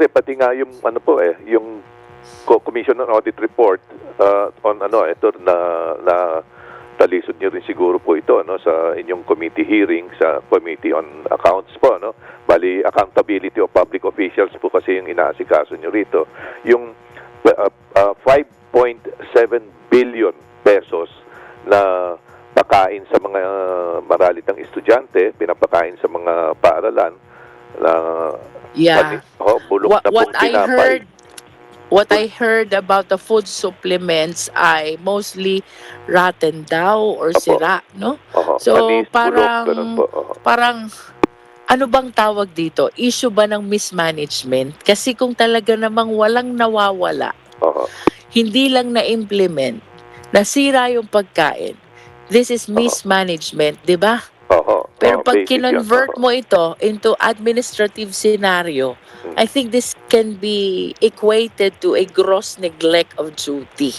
Kasi pati nga yung ano po eh, yung Co- Commission on Audit Report uh, on ano ito na na talisod niyo rin siguro po ito no sa inyong committee hearing sa Committee on Accounts po no. Bali accountability of public officials po kasi yung inaasikaso niyo rito. Yung uh, uh, 5.7 billion pesos na pakain sa mga maralitang estudyante, pinapakain sa mga paaralan na Yeah. Oh, bulok What, na what I tinapay. heard what I heard about the food supplements ay mostly rotten daw or Opo. sira, no? Oho, So, anis, bulok, parang- po. Oho. Parang ano bang tawag dito? Issue ba ng mismanagement? Kasi kung talaga namang walang nawawala, Oho. hindi lang na-implement, nasira yung pagkain, this is mismanagement, di ba? Oho. Pero Oho, pag kinonvert Oho. mo ito into administrative scenario, Hmm. I think this can be equated to a gross neglect of duty.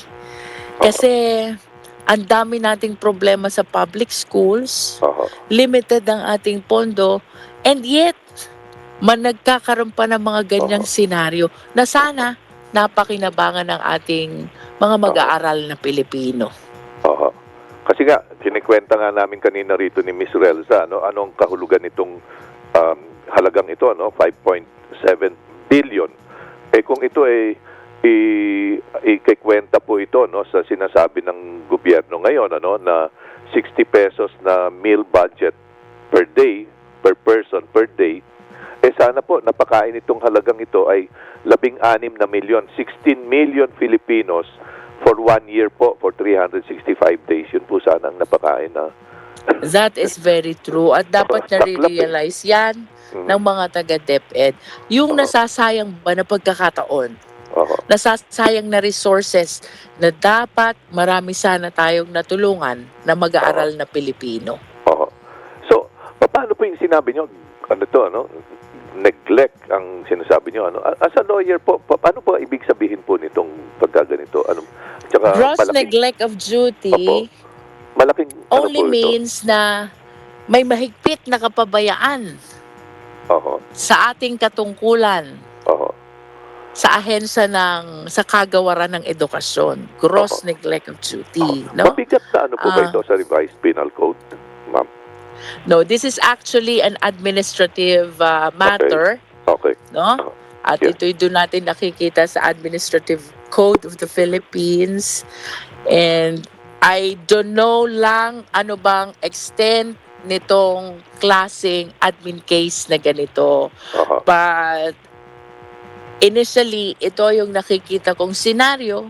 Kasi ang dami nating problema sa public schools, Oho. limited ang ating pondo, and yet, man nagkakaroon pa ng mga ganyang senaryo na sana napakinabangan ng ating mga mag-aaral na Pilipino. Oho. Kasi nga, sinikwenta nga namin kanina rito ni Miss Relza, no, anong kahulugan nitong um, halagang ito, no, 5.7 billion. Eh kung ito ay i ikikwenta po ito no? Sa sinasabi ng gobyerno ngayon ano? Na 60 pesos na meal budget per day per person per day eh sana po napakain itong halagang ito ay labing anim na milyon 16 million Filipinos for one year po for 365 days yun po sana ang napakain na That is very true. At dapat na realize yan Mm. ng mga taga-DepEd. Yung nasasayang ba na pagkakataon, Oho. nasasayang na resources na dapat marami sana tayong natulungan na mag-aaral na Pilipino. Oo. So, paano po yung sinabi nyo, ano to, ano, neglect ang sinasabi nyo, ano, as a lawyer po, pa- paano po ibig sabihin po nitong pagkaganito? Ano, tsaka Gross malaking, neglect of duty malaking, ano only ito? means na may mahigpit na kapabayaan Oo, sa ating katungkulan oo, sa ahensya ng sa kagawaran ng edukasyon. Gross neglect of duty, no? Mabigat na ano po ba Ah. ito sa revised penal code? No, this is actually an administrative uh, matter, Okay. no? At Yeah. ito'y doon natin nakikita sa Administrative Code of the Philippines. And I don't know lang ano bang extent nitong klaseng admin case na ganito. Aha. But initially, ito yung nakikita kong senaryo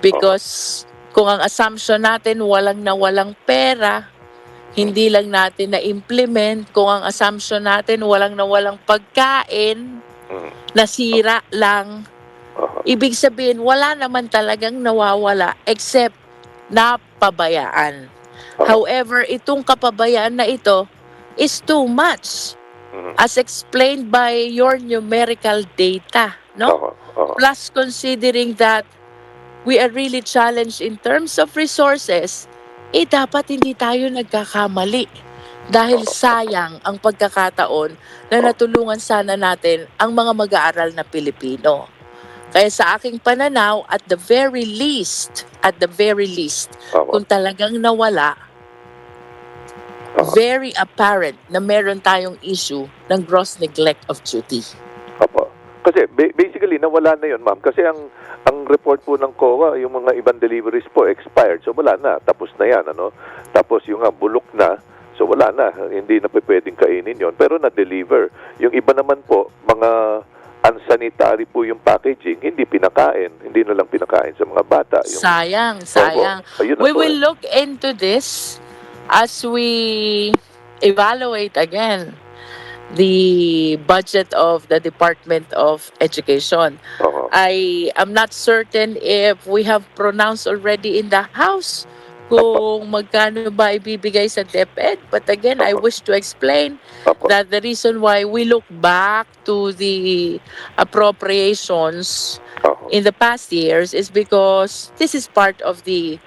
because kung ang assumption natin walang na walang pera, hindi lang natin na-implement. Kung ang assumption natin walang na walang pagkain, Mm. nasira lang. Ibig sabihin, wala naman talagang nawawala except napabayaan. However, itong kapabayaan na ito is too much Mhm. as explained by your numerical data, no? Plus considering that we are really challenged in terms of resources, eh dapat hindi tayo nagkakamali. Dahil sayang ang pagkakataon na natulungan sana natin ang mga mag-aaral na Pilipino. Kaya sa aking pananaw, at the very least, at the very least, Aha. kung talagang nawala, Aha. very apparent na meron tayong issue ng gross neglect of duty. Kasi ba- basically nawala na 'yon, ma'am. Kasi ang ang report po ng COA, yung mga ibang deliveries po expired. So wala na, tapos na 'yan, ano. Tapos yung nga bulok na, so wala na, hindi na pwedeng kainin 'yon. Pero na-deliver. Yung iba naman po, mga unsanitary po yung packaging, hindi pinakain, hindi na lang pinakain sa mga bata. Yung, Sayang, sayang. Ayun na We po will eh. look into this as we evaluate again the budget of the Department of Education. Oo. I am not certain if we have pronounced already in the House kung magkano ba ibibigay sa DepEd. But again, I wish to explain that the reason why we look back to the appropriations Oo. in the past years is because this is part of the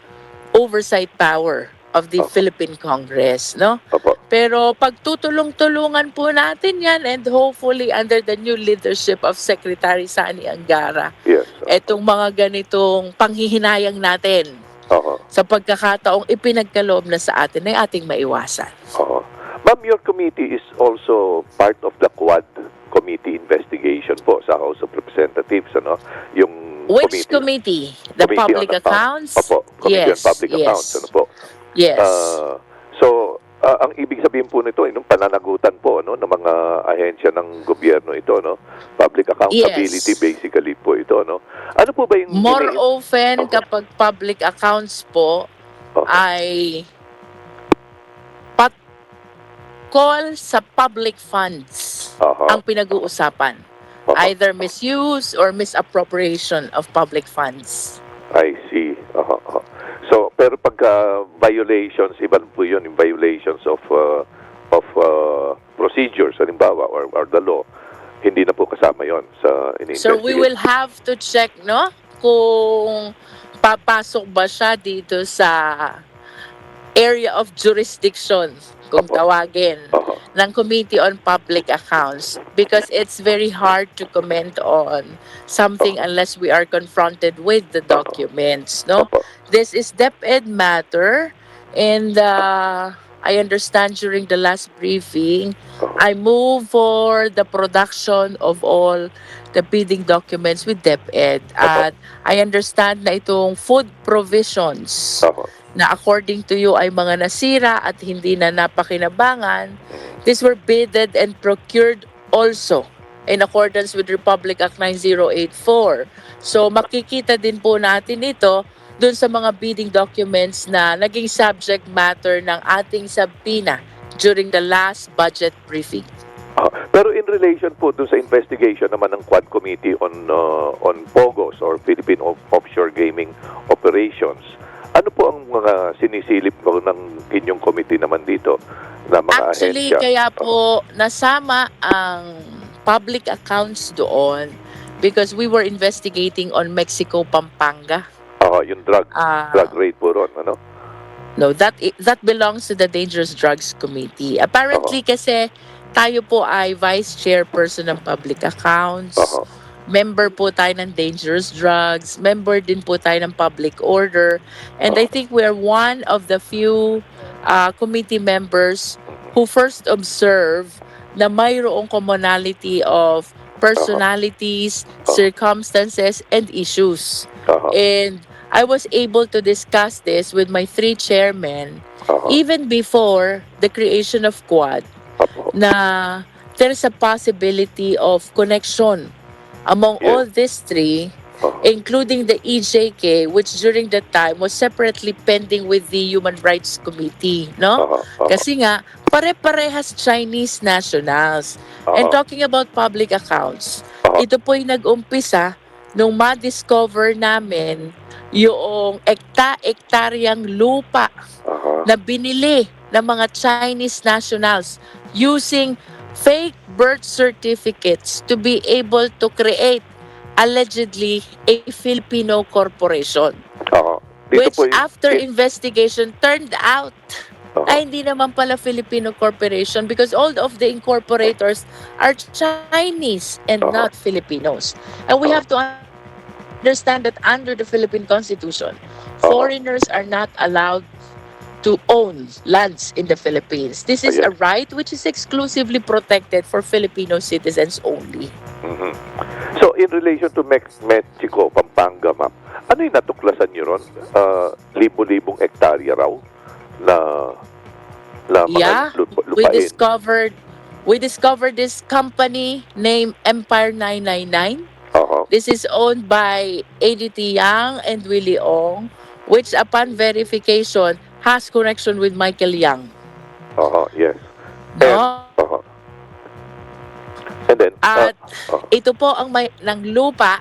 oversight power of the Opo. Philippine Congress, no? Pero pagtutulong-tulungan po natin yan and hopefully under the new leadership of Secretary Sani Angara, Yes. etong mga ganitong panghihinayang natin Oo. sa pagkakataong ipinagkaloob na sa atin ay ating maiwasan. Oo. Ma'am, your committee is also part of the Quad Committee investigation po sa House of Representatives, ano? Yung Which committee? The Committee on Public Accounts? Opo, Committee on Yes, Public yes. Accounts, ano po? Yes. Ah, ah, ang ibig sabihin po nito, yung pananagutan po ano, ng mga ahensya ng gobyerno ito, no? Public accountability Yes. basically po ito, no? Ano po ba yung... More ini- often, Opo. kapag public accounts po, Opo. ay pat call sa public funds Aha. ang pinag-uusapan. Opo. Either misuse or misappropriation of public funds. I see. Aha. So, pero pagka violations, iba po yun, yung violations of uh, of uh, procedures, halimbawa, or, or the law, hindi na po kasama yon sa ini So we will have to check, no? Kung papasok ba siya dito sa area of jurisdiction, kung Opo. tawagin, Aha. Ng Committee on Public Accounts because it's very hard to comment on something unless we are confronted with the documents, no? This is DepEd matter and uh, I understand during the last briefing I move for the production of all the bidding documents with DepEd at I understand na itong food provisions. Na according to you ay mga nasira at hindi na napakinabangan, these were bidded and procured also in accordance with Republic Act 9084. So makikita din po natin ito dun sa mga bidding documents na naging subject matter ng ating sabina during the last budget briefing. Ah, pero in relation po dun sa investigation naman ng Quad Committee on uh, on POGOS or Philippine Off- Offshore Gaming Operations, ano po ang mga sinisilip po ng inyong committee naman dito na mga Actually, ahensya? kaya po nasama ang public accounts doon because we were investigating on Mexico, Pampanga. Ah, yung drug Ah, drug raid po ron, ano? no, that i- that belongs to the Dangerous Drugs Committee. Apparently kasi tayo po ay vice chairperson ng public accounts. Aha. Member po tayo ng Dangerous Drugs. Member din po tayo ng Public Order. And I think we are one of the few uh, committee members who first observe na mayroong commonality of personalities, circumstances, and issues. Aha. And I was able to discuss this with my three chairmen Aha. even before the creation of Quad Apo. na there's a possibility of connection among Yeah. all these three, Aha. including the EJK, which during that time was separately pending with the Human Rights Committee, no? Aha. Aha. Kasi nga, pare-parehas Chinese nationals. And Aha. talking about public accounts, Aha. ito po'y nag-umpisa nung ma-discover namin yung ekta-ektaryang lupa Aha. na binili ng mga Chinese nationals using fake birth certificates to be able to create allegedly a Filipino corporation Aha. Dito which po yung- after eh, investigation turned out aha. ay hindi naman pala Filipino corporation because all of the incorporators are Chinese and Uh-huh. not Filipinos. And we Uh-huh. have to understand that under the Philippine Constitution, Uh-huh. foreigners are not allowed to own lands in the Philippines. This is a Ayan. right which is exclusively protected for Filipino citizens only. Mhm. So, in relation to Mex- Mexico, Pampanga, ma'am, ano yung natuklasan nyo ron? Ah, libo-libong hektarya raw na na mga Yeah, lupa, We lupain. discovered we discovered this company named Empire 999 Aha. This is owned by ADT Yang and Willie Ong, which upon verification has connection with Michael Yang. Aha, yes. No? Aha. And then, ah, At ito po ang may ng lupa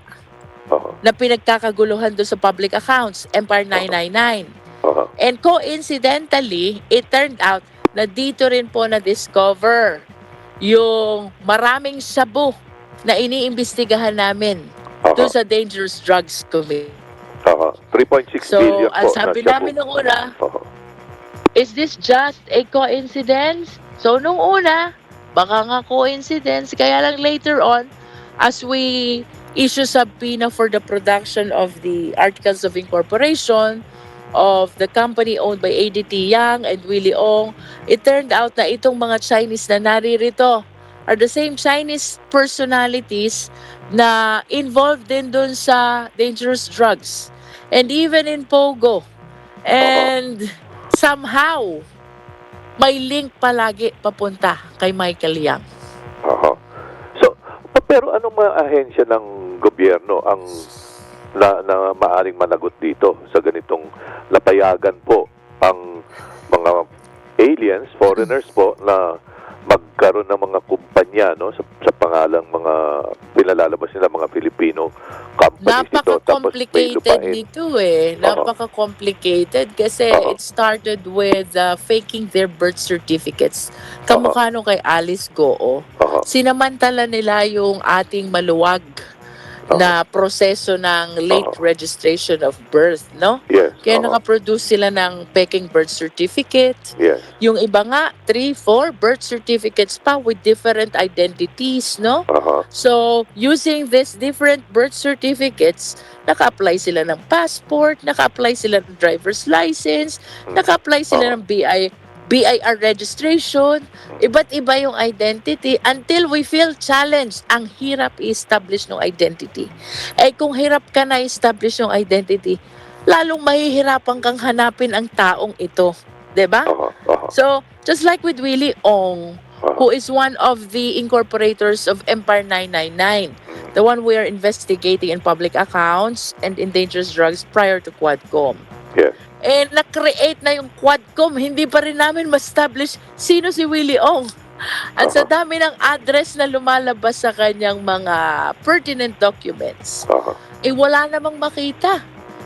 aha, na pinagkakaguluhan doon sa public accounts, Empire 999. aha. And coincidentally, it turned out na dito rin po na-discover yung maraming shabu na iniimbestigahan namin aha, doon sa Dangerous Drugs Committee. aha. 3.6 So, billion po. ang sabi na namin nung una, Aha. Is this just a coincidence So, nung una, baka nga coincidence, kaya lang later on, as we issue subpoena for the production of the articles of incorporation of the company owned by ADT Yang and Willie Ong, it turned out na itong mga Chinese na naririto are the same Chinese personalities na involved din dun sa dangerous drugs. And even in Pogo. And somehow, may link palagi papunta kay Michael Yang. Aha. So, pero anong mga ahensya ng gobyerno ang na, na maaring managot dito sa ganitong napayagan po ang mga aliens, foreigners po na magkaroon ng mga kumpanya no sa, sa pangalang mga pinalalabas nila mga Filipino companies ito may Napaka-complicated lupain. nito eh. Napaka-complicated kasi Oo. it started with uh, faking their birth certificates. Kamukha nung kay Alice Goo. Aha. Sinamantala nila yung ating maluwag Na proseso ng late Oo. registration of birth, no? Yes. Kaya aha. nakaproduce sila ng peking birth certificate. Yes. Yung iba nga, 3, 4 birth certificates pa with different identities, no? Aha. So, using these different birth certificates, naka-apply sila ng passport, naka-apply sila ng driver's license, Hmm. naka-apply sila Oo. ng BI, BIR registration, iba't iba yung identity until we feel challenged. Ang hirap i-establish ng identity. Eh kung hirap ka na establish yung identity, lalong mahihirapan kang hanapin ang taong ito. 'Di ba? Aha. Aha. So, just like with Willie Ong, Aha. who is one of the incorporators of Empire 999, the one we are investigating in public accounts and in dangerous drugs prior to Quadcom. Yes. Eh, na-create na yung Quadcom, hindi pa rin namin ma-establish sino si Willie Ong. At sa dami ng address na lumalabas sa kanyang mga pertinent documents, Aha. eh wala namang makita.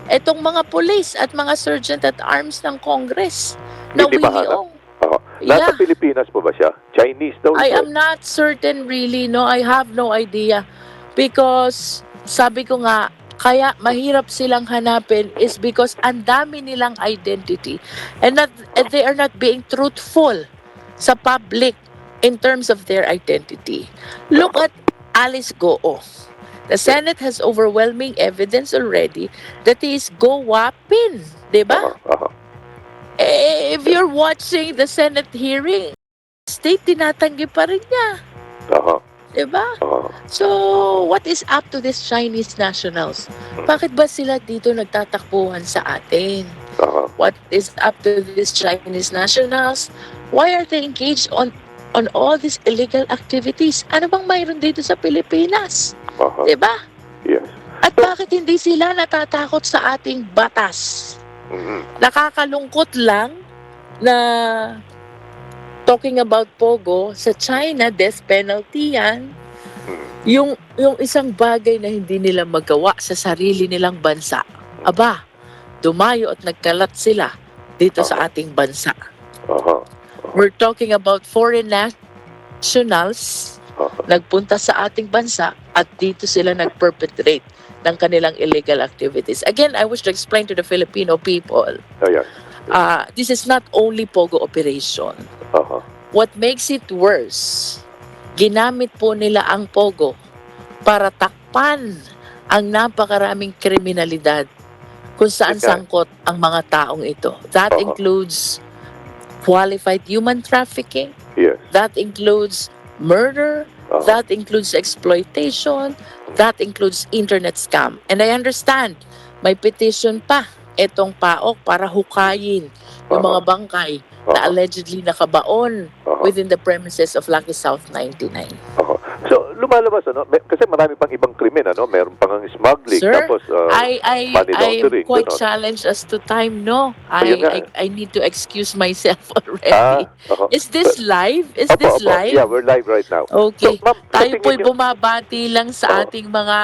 Etong mga police at mga sergeant at arms ng Congress na Hindi Willie mahanap. Ong. Aha. Nasa Yeah. Pilipinas po ba siya? Chinese daw I am not certain really, no. I have no idea. Because, sabi ko nga, kaya mahirap silang hanapin is because ang dami nilang identity and not and they are not being truthful sa public in terms of their identity. Look at Alice Goo. The Senate has overwhelming evidence already that he is go-wapin. Diba? Aha. Aha. Eh, if you're watching the Senate hearing, state tinatanggi pa rin niya. Aha. Diba? Aha. So, what is up to these Chinese nationals? Bakit ba sila dito nagtatakbuhan sa atin? What is up to these Chinese nationals? Why are they engaged on on all these illegal activities? Ano bang mayroon dito sa Pilipinas? Aha. Diba? Yes. At bakit hindi sila natatakot sa ating batas? Mhm. Nakakalungkot lang na talking about Pogo, sa China, death penalty yan. Yung, yung isang bagay na hindi nila magawa sa sarili nilang bansa. Aba, dumayo at nagkalat sila dito sa ating bansa. Aha. We're talking about foreign nationals Aha. nagpunta sa ating bansa at dito sila nag-perpetrate ng kanilang illegal activities. Again, I wish to explain to the Filipino people, Ayan. Uh, this is not only Pogo operation. Aha. What makes it worse, ginamit po nila ang Pogo para takpan ang napakaraming kriminalidad kung saan Okay. sangkot ang mga taong ito. That Oo. includes qualified human trafficking, Yes. that includes murder, Aha. that includes exploitation, that includes internet scam. And I understand, may petition pa itong PAOK para hukayin yung mga bangkay na allegedly nakabaon within the premises of Lucky South 99. Lumalabas, ano? May- kasi marami pang ibang krimen, ano? Meron pang smuggling, Sir, tapos, uh, I I money I am laundering, quite ganon. challenged as to time, no. I, Ayun nga I. I need to excuse myself already. ah, aha. Is this live? Is Opo, this opo. live? Yeah, we're live right now. Okay. So, ma'am, sa Tayo tingin po'y niyo- bumabati lang sa Oo. ating mga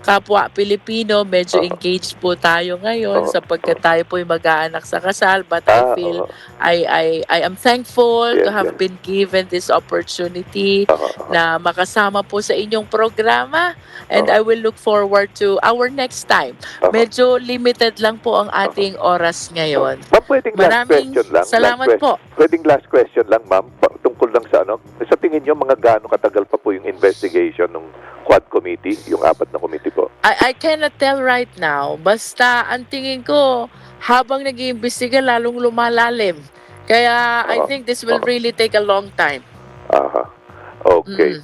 kapwa Pilipino. Medyo Oo. engaged po tayo ngayon Oo. sapagkat tayo po'y mag-aanak sa kasal. But I Ah, feel, aha. I, I, I am thankful to Yes, have yes. been given this opportunity Aha, aha. na makasama po po sa inyong programa and. I will look forward to our next time. Medyo limited lang po ang ating oras ngayon. Ma'am, pwedeng last Maraming question lang. salamat last po. Pwedeng last question lang, ma'am, pa- tungkol lang sa ano. Sa tingin nyo, mga gaano katagal pa po yung investigation ng Quad Committee, yung apat na committee po? I, I cannot tell right now. Basta ang tingin ko, habang nag-iimbestiga, lalong lumalalim. Kaya I Oo. think this will Oo. really take a long time. Aha. Okay. Mm.